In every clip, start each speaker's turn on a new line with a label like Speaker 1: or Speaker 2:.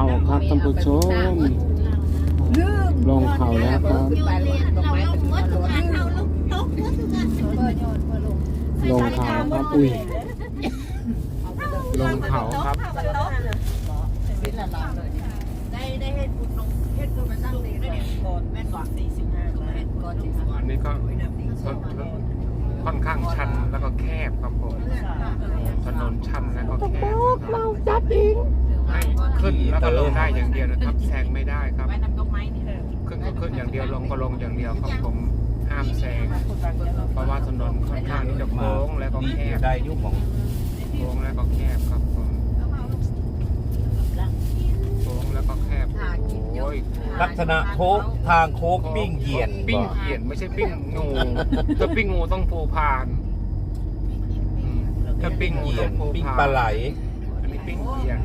Speaker 1: เขาครับท่านผู้ชมลงเขาแล้วครับลงเขาครับอุ้ยลงเขาครับ
Speaker 2: ได้ได้เฮ็ดบุญลงเฮ็ดบุญมาตั้งดีได้ก่อนแม่ก่อนสี่สิบห้าก่อนสี่สิบ
Speaker 1: อันนี้ก็ค่อนข้างชันแล้วก็แคบครับผมถนนชันแล้วก็แคบเราจัดเอง ให้ขึ้นแล้วก็ลงได้อย่างเดียวนะครับ แซงไม่ได้ครับ
Speaker 2: ไว้นำดอกไม้นี่เถอะ
Speaker 1: ขึ้นก็ขึ้นอย่างเดียวลงก็ลงอย่างเดียวครับผมห้ามแซงเพราะว่าถนนค่อนข้างที่จะโค้งแล้วก็แคบ
Speaker 3: ได้ยุคของ
Speaker 1: โค้งแล้วก็แคบครับผมโค้งแล้วก็แคบโอ้ย
Speaker 3: ลักษณะโค้งทางโค้งปิ้งเหยียน
Speaker 1: ปิ้ง
Speaker 3: บ่
Speaker 1: เหยียนไม่ใช่ปิ้งงูถ้าปิ้งงูต้องภูพานอืมถ้าปิ้งงู
Speaker 3: เหยี
Speaker 1: ต้
Speaker 3: ย
Speaker 1: อนงภู
Speaker 3: ปิ้ง
Speaker 1: พาน
Speaker 3: ปลาไหล
Speaker 1: อันนี้ปิ้งเหยียน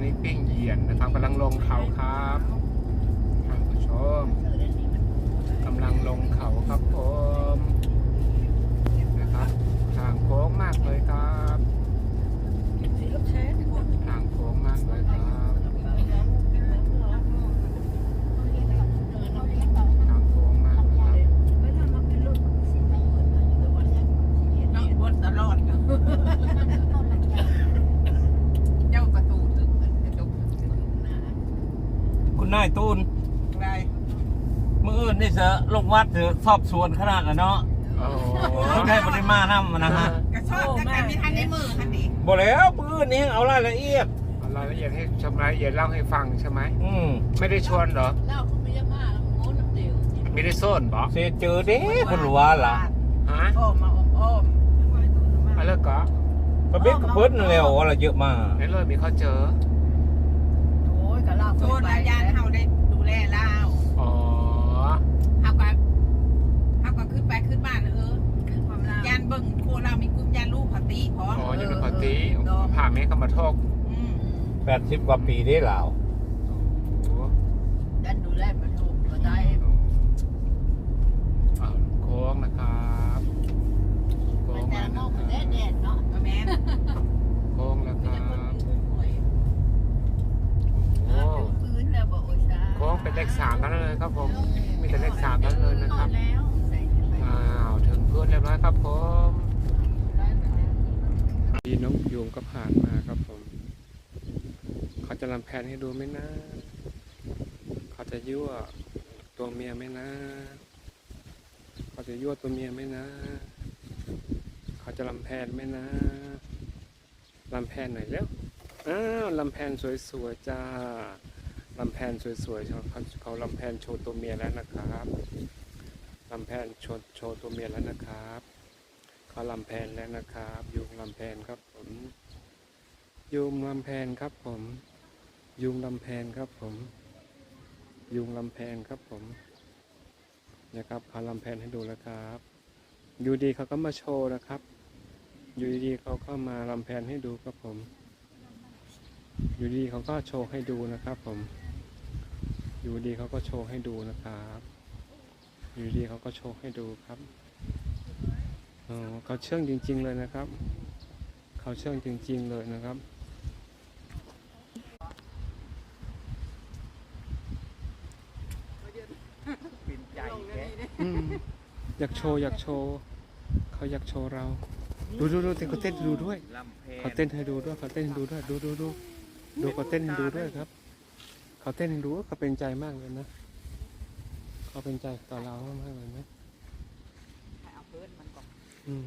Speaker 1: อันนี้ปิ้งเหยียนนะครับกำลังลงเขาครับท่านผู้ชมกำลังลงเขาครับผมนะครับ ทางโค้งมากเลยครับ ทางโค้งมากเลยครับ ทางโค้งมากเลยครับ
Speaker 2: น้องบดตลอดเจ้าประตูถึงกระจก
Speaker 3: คุณ นายตูน
Speaker 2: ได้
Speaker 3: มื่ออื่นนี่เสอะลงวัดเถอะสอบสวนขนาดน่ะเนาะ
Speaker 1: โอ้โห
Speaker 3: ต้องให้ปริมาณำนะฮะ
Speaker 2: กระชอบจะกันมีทันในมือทันดี
Speaker 3: บอกแล้วมื่ออื่นนี่เอารายละเอียด
Speaker 1: เอารายละเอียดให้ชมรายละเอียดเล่าให้ฟังใช่ไหม
Speaker 3: อืม
Speaker 1: ไม่ได้ชวนเหรอ
Speaker 2: เล่าคุณไม่ยากมากแล้วโม้น้ำเดียว
Speaker 1: ไม่ได้โซนบอ
Speaker 3: เสเจอเด้คุณว่าล่ะ
Speaker 1: ฮะ
Speaker 2: อ้อมมาอ้อมอ้อม
Speaker 1: อะไรก็
Speaker 3: กระเบ็ดกระเพิ่นแล้วอะไรเยอะมาก
Speaker 1: ในเลยมีเขาเจอ
Speaker 2: โอ้ยก็ เล่าโทษอาญาเฮาได้ดูแลเล่า
Speaker 1: อ๋อ
Speaker 2: เฮาก็เฮาก็ขึ้นไปขึ้นบ้านเออคือความลาวยานเบิ่งโคเรามีกลุ่มยานลูกปฏิพร้อม
Speaker 1: อ๋อยังเป็นปฏิ
Speaker 2: เออ
Speaker 1: ผ่าแม่ก็มาทก
Speaker 2: อืม
Speaker 3: 80กว่าปีได้แล้ว
Speaker 1: โอ้โห
Speaker 2: ดันดูแลมันลูกก็ได้
Speaker 1: อ่าโค้งนะครับโค้งมานะครับ
Speaker 2: เนาะแม่น
Speaker 1: โค้งแล้วครับโอ้โห
Speaker 2: พื้นแล้วบ่โอ้ยซา
Speaker 1: โค้ง เป็นเลขสามทั้งนั้นเลยครับผม มีแต่เลขสามทั้งนั้นเลยนะครับอ้าวถึงเพื้นเรียบร้อยครับผมพี่น้องยุงก็ผ่านมาครับผมเขาจะลำแพนให้ดูไหมนะเขาจะยั่วตัวเมียไหมนะเขาจะยั่วตัวเมียไหมนะเขาจะลำแพนไหมนะลำแพนหน่อยเร็วอ้าวลำแพนสวยๆจ้า ลำแพนสวยๆเขาเขาลำแพนโชว์ตัวเมียแล้วนะครับลำแพนโชว์โชว์ตัวเมียแล้วนะครับเขาลำแพนแล้วนะครับยุงลำแพนครับผมยุงลำแพนครับผม ยุงลำแพนครับผม ยุงลำแพนครับผมนะครับเขาลำแพนให้ดูแล้วครับอยู่ดีเขาก็มาโชว์นะครับอยู่ดีเขาก็มาลำแพนให้ดูครับผม อยู่ดีเขาก็โชว์ให้ดูนะครับผม อยู่ดีเขาก็โชว์ให้ดูนะครับ อยู่ดีเขาก็โชว์ให้ดูครับอ๋อเขาเชื่องจริง ๆเลยนะครับ เขาเชื่องจริง ๆ เลยนะครับอืมอยากโชว์อยากโชว์เขาอยากโชว์เรา ดูดูดูเต้นเขาเต้นให้ดูด้วย
Speaker 3: ลำแพ
Speaker 1: เขาเต้นให้ดูด้วยเขาเต้นให้ดูด้วยดูดูดูดูเขาเต้นให้ดูด้วยครับ เขาเต้นให้ดูเขาเป็นใจมากเลยนะเขาเป็นใจต่อเรามากเลยนะ
Speaker 2: เอาพื้นมันก่อน
Speaker 1: อืม